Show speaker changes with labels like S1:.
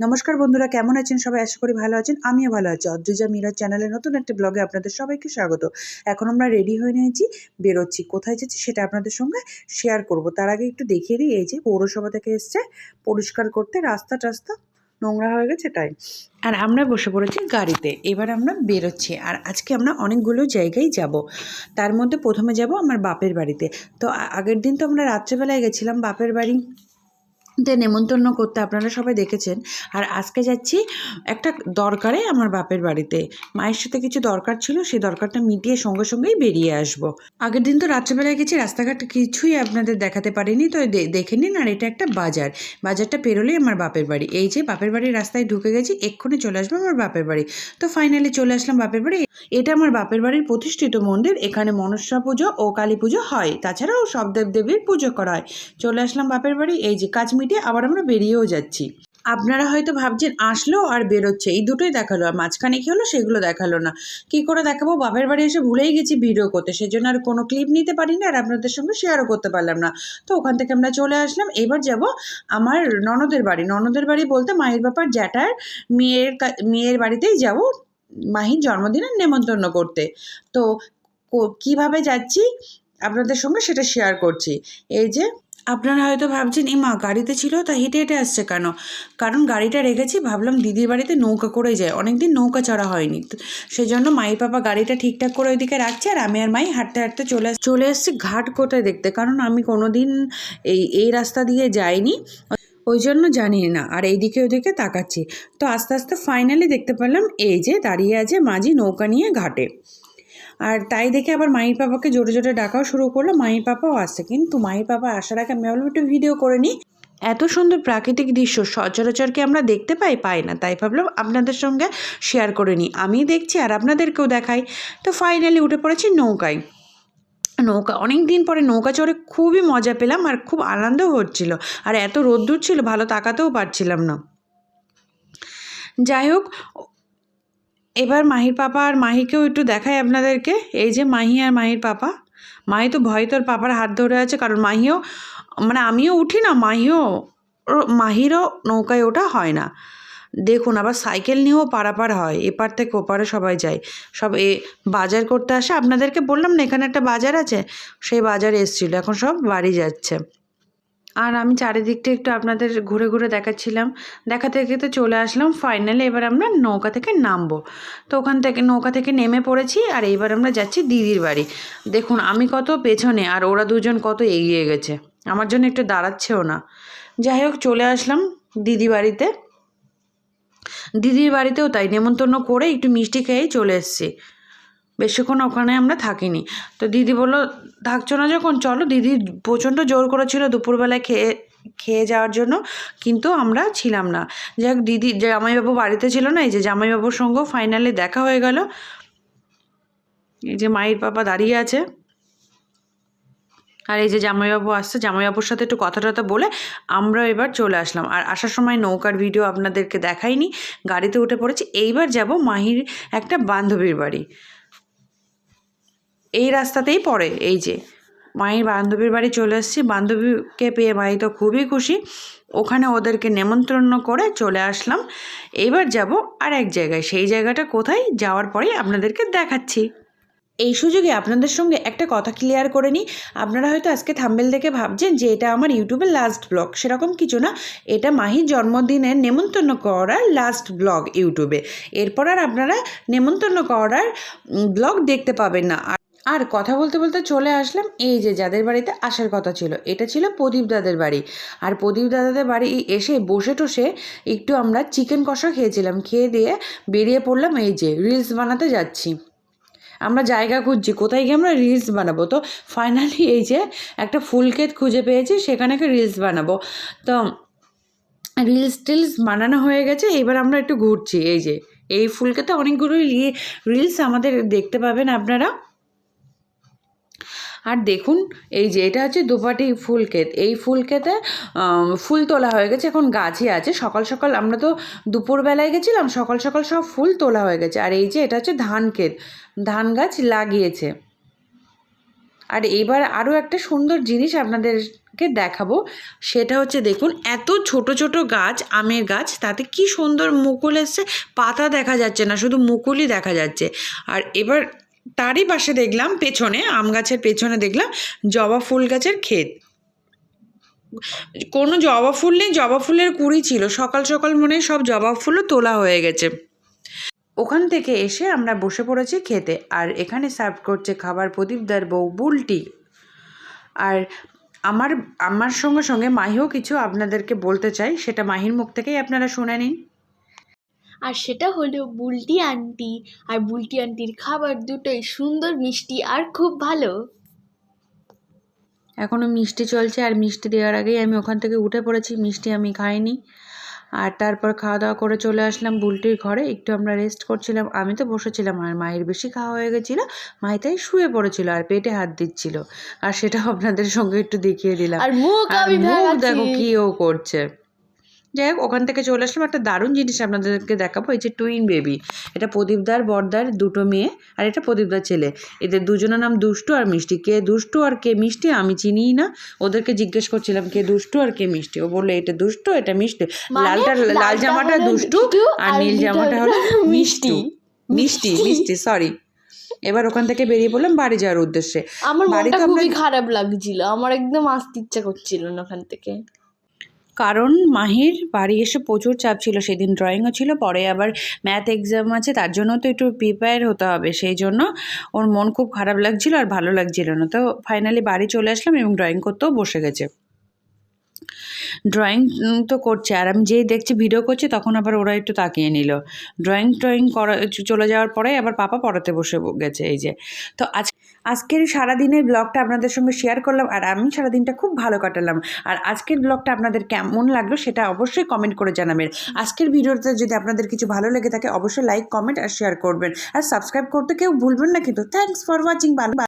S1: নমস্কার বন্ধুরা, কেমন আছেন? সবাই আশা করি ভালো আছেন, আমিও ভালো আছি। অদ্রিজা মিরাজ চ্যানেলে নতুন একটা ব্লগে আপনাদের সবাইকে স্বাগত। এখন আমরা রেডি হয়ে নিয়েছি, বেরোচ্ছি। কোথায় যাচ্ছি সেটা আপনাদের সঙ্গে শেয়ার করব। তার আগে একটু দেখিয়ে দিই, এই যে পৌরসভা থেকে এসছে, পরিষ্কার করতে রাস্তা টাস্তা নোংরা হয়ে গেছে তাই। আর আমরা বসে পড়েছি গাড়িতে, এবার আমরা বেরোচ্ছি। আর আজকে আমরা অনেকগুলো জায়গায় যাব। তার মধ্যে প্রথমে যাব আমার বাপের বাড়িতে। তো আগের দিন তো আমরা রাত্রেবেলায় গেছিলাম, বাপের বাড়ি তে নেমন্তন্ন করতে আপনারা সবাই দেখেছেন। আর আজকে যাচ্ছি একটা দরকারে আমার বাপের বাড়িতে। মায়ের সাথে কিছু দরকার ছিল সেই দরকারটা মিটিয়ে সঙ্গে সঙ্গেই বেরিয়ে আসব। আগের দিন তো রাত্রেবেলায় গেছি, রাস্তাঘাট কিছুই আপনাদের দেখাতে পারিনি, তো দেখে নিন। আর এটা একটা বাজার। বাজারটা পেরোলেই আমার বাপের বাড়ি। এই যে বাপের বাড়ির রাস্তায় ঢুকে গেছি, এক্ষুনি চলে আসব আমার বাপের বাড়ি। তো ফাইনালি চলে আসলাম বাপের বাড়ি। এটা আমার বাপের বাড়ির প্রতিষ্ঠিত মন্দির, এখানে মনসা পুজো ও কালী পুজো হয়। তাছাড়াও সব দেবদেবীর পুজো করা হয়। চলে আসলাম বাপের বাড়ি। এই যে কাজ মিটিয়ে আবার আমরা বেরিয়েও যাচ্ছি। আপনারা হয়তো ভাবছেন, আসলো আর বেরোচ্ছে। এই দুটোই দেখাল আর মাঝখানে কি হলো সেগুলো দেখাল না। কি করে দেখাবো? বাপের বাড়ি এসে ভুলেই গেছি ভিডিও করতে। সেজন্য আর কোনো ক্লিপ নিতে পারিনি আর আপনাদের সঙ্গে শেয়ারও করতে পারলাম না। তো ওখান থেকে আমরা চলে আসলাম। এবার যাব আমার ননদের বাড়ি। ননদের বাড়ি বলতে মায়ের বাপার জ্যাঠার মেয়ের মেয়ের বাড়িতেই যাব মাহির জন্মদিনের নেমন্তন্ন করতে। তো কীভাবে যাচ্ছি আপনাদের সঙ্গে সেটা শেয়ার করছি। এই যে আপনারা হয়তো ভাবছেন এই মা, গাড়িতে ছিল, তা হেঁটে হেঁটে আসছে কেন? কারণ গাড়িটা রেখেছি, ভাবলাম দিদির বাড়িতে নৌকা করে যায়। অনেকদিন নৌকা চড়া হয়নি। তো সেজন্য মায়ের পাপা গাড়িটা ঠিকঠাক করে ওইদিকে রাখছে আর আমি আর মাই হাঁটতে হাঁটতে চলে চলে এসেছি ঘাট কোথায় দেখতে? কারণ আমি কোনোদিন এই এই রাস্তা দিয়ে যাইনি। ওই জন্য জানি না। আর এইদিকে ওইদিকে তাকাচ্ছি। তো আস্তে আস্তে ফাইনালি দেখতে পেলাম, এই যে দাঁড়িয়ে আছে মাঝি নৌকা নিয়ে ঘাটে। আর তাই দেখে আবার মায়ের পাপাকে জোরে জোরে ডাকাও শুরু করল। মায়ের পাপাও আসছে। কিন্তু মায়ের পাপা আসার আগে আমি ভাবলাম একটু ভিডিও করে নিই। এত সুন্দর প্রাকৃতিক দৃশ্য সচরাচর কি আমরা দেখতে পাই পাই না। তাই ভাবলাম আপনাদের সঙ্গে শেয়ার করে নিই। আমি দেখছি আর আপনাদেরকেও দেখাই। তো ফাইনালি উঠে পড়েছি নৌকায়। নৌকা অনেক দিন পরে নৌকা চড়ে খুবই মজা পেলাম আর খুব আনন্দও হচ্ছিল। আর এত রোদ্দুর ছিল, ভালো তাকাতেও পারছিলাম না। যাই হোক এবার মাহির পাপা আর মাহিকেও একটু দেখাই আপনাদেরকে। এই যে মাহি আর মাহির পাপা। মাহি তো ভয় তোর পাপার হাত ধরে আছে, কারণ মাহিও মানে আমিও উঠি না, মাহিও, মাহিরও নৌকায় ওঠা হয় না। দেখুন, আবার সাইকেল নিয়েও পারাপার হয়, এপার থেকে ওপারে সবাই যায়। সব এ বাজার করতে আসে। আপনাদেরকে বললাম না, এখানে একটা বাজার আছে? সেই বাজারে এসেছিল, এখন সব বাড়ি যাচ্ছে। আর আমি চারিদিকটা একটু আপনাদের ঘুরে ঘুরে দেখাচ্ছিলাম। দেখা থেকে তো চলে আসলাম। ফাইনালি এবার আমরা নৌকা থেকে নামবো। তো ওখান থেকে নৌকা থেকে নেমে পড়েছি আর এইবার আমরা যাচ্ছি দিদির বাড়ি। দেখুন, আমি কত পেছনে আর ওরা দুজন কত এগিয়ে গেছে। আমার জন্য একটু দাঁড়াচ্ছেও না। যাই হোক, চলে আসলাম দিদি বাড়িতে। দিদির বাড়িতেও তাই, নেমন্তন্ন করে একটু মিষ্টি খেয়েই চলে এসেছি। বেশিক্ষণ ওখানে আমরা থাকিনি। তো দিদি বলল, থাকছো না যখন? চলো। দিদি প্রচণ্ড জোর করেছিল দুপুরবেলায় খেয়ে খেয়ে যাওয়ার জন্য, কিন্তু আমরা ছিলাম না। যাই হোক দিদি, জামাইবাবু বাড়িতে ছিল না, এই যে জামাইবাবুর সঙ্গেও ফাইনালি দেখা হয়ে গেল। এই যে মায়ের পাপা দাঁড়িয়ে আছে। আর এই যে জামাইবাবু আসছে, জামাইবাবুর সাথে একটু কথা টথা বলে আমরা এবার চলে আসলাম। আর আসার সময় নৌকার ভিডিও আপনাদেরকে দেখাইনি, গাড়িতে উঠে পড়েছি। এইবার যাব মাহির একটা বান্ধবীর বাড়ি। এই রাস্তাতেই পড়ে, এই যে। মায়ের বান্ধবীর বাড়ি চলে এসেছি, বান্ধবীকে পেয়ে মাই তো খুবই খুশি। ওখানে ওদেরকে নেমন্ত্রণ করে চলে আসলাম। এইবার যাব আর এক জায়গায়, সেই জায়গাটা কোথায় যাওয়ার পরেই আপনাদেরকে দেখাচ্ছি। এই সুযোগে আপনাদের সঙ্গে একটা কথা ক্লিয়ার করে নিই। আপনারা হয়তো আজকে থাম্বেল দেখে ভাবছেন যে এটা আমার ইউটিউবের লাস্ট ব্লগ সেরকম কিছু না। এটা মাহির জন্মদিনের নেমন্তন্ন করার লাস্ট ব্লগ ইউটিউবে এরপর আর আপনারা নেমন্তন্ন করার ব্লগ দেখতে পাবেন না। আর কথা বলতে বলতে চলে আসলাম এই যে যাদের বাড়িতে আসার কথা ছিল, এটা ছিল প্রদীপ দাদের বাড়ি। আর প্রদীপ দাদাদের বাড়ি এসে বসে টসে একটু আমরা চিকেন কষা খেয়েছিলাম, খেয়ে দিয়ে বেরিয়ে পড়লাম এই যে রিলস বানাতে যাচ্ছি। আমরা জায়গা খুঁজছি, কোথায় গিয়ে আমরা রিলস বানাবো? তো ফাইনালি এই যে একটা ফুল ক্ষেত খুঁজে পেয়েছি, সেখানে রিলস বানাবো। তো রিলস টিলস বানানো হয়ে গেছে, এবার আমরা একটু ঘুরছি এই যে। এই ফুল ক্ষেতে অনেকগুলো রিলস আমাদের দেখতে পাবেন আপনারা। আর দেখুন, এই যে এটা হচ্ছে দুপাটি ফুল ক্ষেত। এই ফুল ক্ষেতে ফুল তোলা হয়ে গেছে, এখন গাছই আছে। সকাল সকাল আমরা তো দুপুরবেলায় গেছিলাম, সকাল সকাল সব ফুল তোলা হয়ে গেছে। আর এই যে এটা হচ্ছে ধান ক্ষেত, ধান গাছ লাগিয়েছে। আর এবার আরও একটা সুন্দর জিনিস আপনাদেরকে দেখাবো, সেটা হচ্ছে দেখুন, এত ছোট ছোট গাছ, আমের গাছ, তাতে কি সুন্দর মুকুল এসছে, পাতা দেখা যাচ্ছে না, শুধু মুকুলই দেখা যাচ্ছে। আর এবার তারই পাশে দেখলাম, পেছনে, আম গাছের পেছনে দেখলাম, জবা ফুল গাছের ক্ষেত। কোনো জবা ফুল নেই, জবা ফুলের কুড়ি ছিল। সকাল সকাল মনে সব জবা ফুলও তোলা হয়ে গেছে। ওখান থেকে এসে আমরা বসে পড়েছি খেতে, আর এখানে সার্ভ করছে খাবার প্রদীপদার বউ বুলটি। আর আমার আমার সঙ্গে সঙ্গে মাহিও কিছু আপনাদেরকে বলতে চাই, সেটা মাহির মুখ থেকেই আপনারা শুনে নিন।
S2: আর সেটা হলো বুলটি আন্টি। আর বুলটি আন্টির খাবার দুটোই সুন্দর মিষ্টি আর খুব ভালো।
S1: এখনও মিষ্টি চলছে আর মিষ্টি দেওয়ার আগেই আমি ওখান থেকে উঠে পড়েছি মিষ্টি আমি খাইনি। আর তারপর খাওয়া দাওয়া করে চলে আসলাম বুলটির ঘরে একটু আমরা রেস্ট করছিলাম। আমি তো বসেছিলাম আর মায়ের বেশি খাওয়া হয়ে গেছিল মাই তাই শুয়ে পড়েছিল আর পেটে হাত দিচ্ছিল। আর সেটা আপনাদের সঙ্গে একটু দেখিয়ে দিলাম।
S2: আর মুখ
S1: দেখো কি ও করছে। যাই হোক ওখান থেকে চলে আসলাম। একটা দারুণ জিনিস আপনাদেরকে দেখাবো। এই যে টুইন বেবি এটা প্রদীপদার বর্দার দুটো মেয়ে আর এটা প্রদীপদার ছেলে। এদের দুজনের নাম দুষ্টু আর মিষ্টি। কে দুষ্টু আর কে মিষ্টি আমি চিনিই না। ওদেরকে জিজ্ঞেস করছিলাম কে দুষ্টু আর কে মিষ্টি? ও বলল এটা দুষ্টু এটা মিষ্টি।
S2: মানে
S1: লালটা লাল জামাটা দুষ্টু আর নীল জামাটা
S2: হলো মিষ্টি।
S1: মিষ্টি। মিষ্টি সরি এবার ওখান থেকে বেরিয়ে পড়লাম বাড়ি যাওয়ার উদ্দেশ্যে।
S2: আমার
S1: বাড়িতে
S2: খুবই খারাপ লাগছিল। আমার একদম আসতে ইচ্ছা করছিল না ওখান থেকে।
S1: কারণ মাহির বাড়ি এসে প্রচুর চাপ ছিল, সেদিন ড্রয়িংও ছিল, পরে আবার ম্যাথ এক্সাম আছে, তার জন্য তো একটু প্রিপেয়ার হতে হবে, সেই জন্য ওর মন খুব খারাপ লাগছিল আর ভালো লাগছিল না। তো ফাইনালি বাড়ি চলে আসলাম এবং ড্রয়িং করতেও বসে গেছে। ড্রয়িং তো করছে, আর আমি যেই দেখছি ভিডিও করছে, তখন আবার ওরা একটু তাকিয়ে নিল। ড্রয়িং ট্রয়িং করা, চলে যাওয়ার পরে আবার পাপা পড়াতে বসে গেছে, এই যে। তো আজ আজকের সারাদিনের ব্লগটা আপনাদের সঙ্গে শেয়ার করলাম আর আমি সারাদিনটা খুব ভালো কাটালাম। আর আজকের ব্লগটা আপনাদের কেমন লাগল সেটা অবশ্যই কমেন্ট করে জানাবেন। আজকের ভিডিওতে যদি আপনাদের কিছু ভালো লেগে থাকে, অবশ্যই লাইক কমেন্ট আর শেয়ার করবেন। আর সাবস্ক্রাইব করতে কেউ ভুলবেন না কিন্তু থ্যাংকস ফর ওয়াচিং ভালো